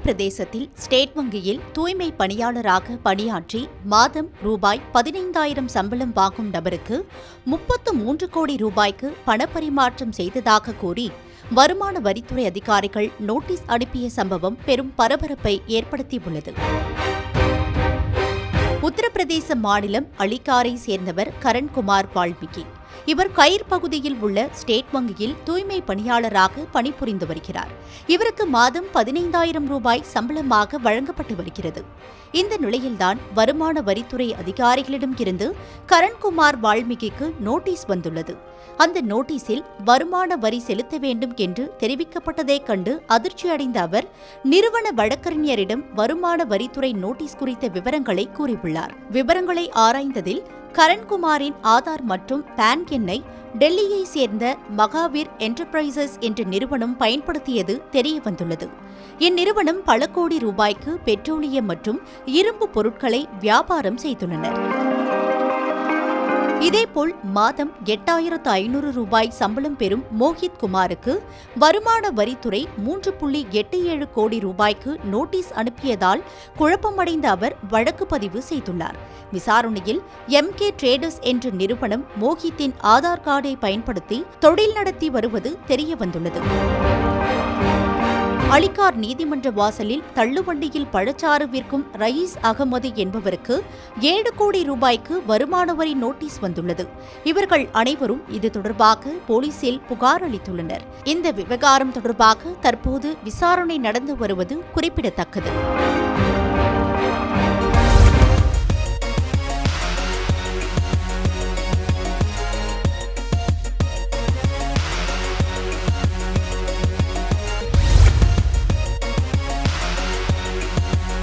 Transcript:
உத்தரப்பிரதேசத்தில் ஸ்டேட் வங்கியில் தூய்மை பணியாளராக பணியாற்றி மாதம் ரூபாய் பதினைந்தாயிரம் சம்பளம் வாங்கும் நபருக்கு முப்பத்து மூன்று கோடி ரூபாய்க்கு பணப்பரிமாற்றம் செய்ததாக கூறி வருமான வரித்துறை அதிகாரிகள் நோட்டீஸ் அனுப்பிய சம்பவம் பெரும் பரபரப்பை ஏற்படுத்தியுள்ளது. உத்தரப்பிரதேச மாநிலம் அலிகாரை சேர்ந்தவர் கரண்குமார் வால்மீகி. இவர் கயிர் பகுதியில் உள்ள ஸ்டேட் வங்கியில் தூய்மை பணியாளராக பணிபுரிந்து வருகிறார். இவருக்கு மாதம் பதினைந்தாயிரம் ரூபாய் சம்பளமாக வழங்கப்பட்டு வருகிறது. இந்த நிலையில்தான் வருமான வரித்துறை அதிகாரிகளிடம் இருந்து கரண்குமார் வால்மீகிக்கு நோட்டீஸ் வந்துள்ளது. அந்த நோட்டீஸில் வருமான வரி செலுத்த வேண்டும் என்று தெரிவிக்கப்பட்டதைக் கண்டு அதிர்ச்சியடைந்த அவர் நிறுவன வழக்கறிஞரிடம் வருமான வரித்துறை நோட்டீஸ் குறித்த விவரங்களை கூறியுள்ளார். விவரங்களை ஆராய்ந்ததில் கரண்குமாரின் ஆதார் மற்றும் பேன் எண்ணை டெல்லியை சேர்ந்த மகாவீர் என்டர்பிரைசஸ் என்ற நிறுவனம் பயன்படுத்தியது தெரியவந்துள்ளது. இந்நிறுவனம் பல கோடி ரூபாய்க்கு பெட்ரோலியம் மற்றும் இரும்பு பொருட்களை வியாபாரம் செய்துள்ளனர். இதேபோல் மாதம் எட்டாயிரத்து ஐநூறு ரூபாய் சம்பளம் பெறும் மோஹித் குமாருக்கு வருமான வரித்துறை மூன்று புள்ளி எட்டு ஏழு கோடி ரூபாய்க்கு நோட்டீஸ் அனுப்பியதால் குழப்பமடைந்த அவர் வழக்கு பதிவு செய்துள்ளார். விசாரணையில் எம் கே ட்ரேடர்ஸ் என்ற நிறுவனம் மோஹித்தின் ஆதார் கார்டை பயன்படுத்தி தொழில் நடத்தி வருவது தெரியவந்துள்ளது. அலிகார் நீதிமன்ற வாசலில் தள்ளுவண்டியில் பழச்சாறு விற்கும் ரயீஸ் அகமது என்பவருக்கு ஏழு கோடி ரூபாய்க்கு வருமான வரி நோட்டீஸ் வந்துள்ளது. இவர்கள் அனைவரும் இது தொடர்பாக போலீசில் புகார் அளித்துள்ளனர். இந்த விவகாரம் தொடர்பாக தற்போது விசாரணை நடந்து வருவது குறிப்பிடத்தக்கது.